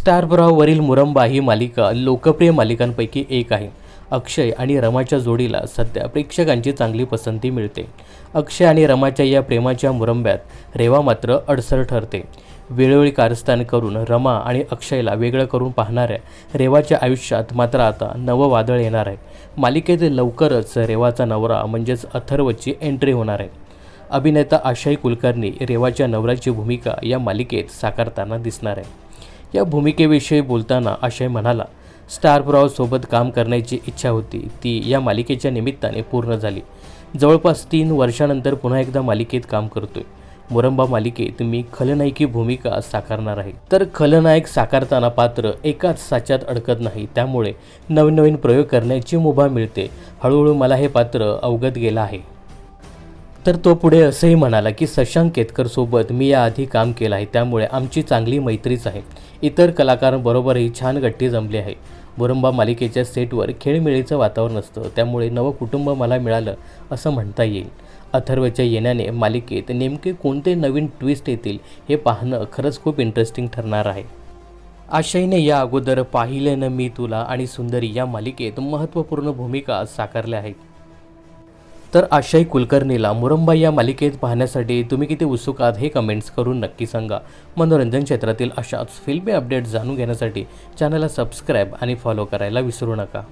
Star Muramba ही मालिका लोकप्रिय मालिकांपैकी एक आहे. अक्षय आणि रमाच्या जोडीला सध्या प्रेक्षकांची चांगली पसंती मिळते. अक्षय आणि रमाच्या या प्रेमाच्या मुरंब्यात रेवा मात्र अडसर ठरते. वेळोवेळी कारस्थान करून रमा आणि अक्षयला वेगळं करून पाहणाऱ्या रेवाच्या आयुष्यात मात्र आता नवं वादळ येणार आहे. मालिकेत लवकरच रेवाचा नवरा म्हणजेच अथर्वची एंट्री होणार आहे. अभिनेता आशय कुलकर्णी रेवाच्या नवऱ्याची भूमिका या मालिकेत साकारताना दिसणार आहे. या भूमिकेविषयी बोलताना आशय म्हणाला स्टार प्रवाहसोबत काम करण्याची इच्छा होती. ती या मालिकेच्या निमित्ताने पूर्ण झाली. जवळपास तीन वर्षानंतर पुन्हा एकदा मालिकेत काम करतोय. मुरंबा मालिकेत मी खलनायकी भूमिका साकारणार आहे. तर खलनायक साकारताना पात्र एकाच साच्यात अडकत नाही. त्यामुळे नवीन नवीन प्रयोग करण्याची मुभा मिळते. हळूहळू मला हे पात्र अवगत गेलं आहे. तर तो पुढे असंही म्हणाला की शशांक केतकरसोबत मी याआधी काम केलं आहे त्यामुळे आमची चांगली मैत्रीच आहे. इतर कलाकारांबरोबरही छान गट्टी जमली आहे. मुरंबा मालिकेच्या सेटवर खेळमेळीचं वातावरण असतं त्यामुळे नवं कुटुंब मला मिळालं असं म्हणता येईल. अथर्वच्या येण्याने मालिकेत नेमके कोणते नवीन ट्विस्ट येतील हे पाहणं खरंच खूप इंटरेस्टिंग ठरणार आहे. आशयने या अगोदर पाहिलेनं मी तुला आणि सुंदरी या मालिकेत महत्त्वपूर्ण भूमिका साकारल्या आहेत. तर आशाई कुलकर्णीला मुरंबा या मालिकेत पाहण्यासाठी तुम्ही किती उत्सुक आहात हे कमेंट्स करून नक्की सांगा. मनोरंजन क्षेत्रातील अशाच फिल्मी अपडेट जाणून घेण्यासाठी चॅनलला सबस्क्राईब आणि फॉलो करायला विसरू नका.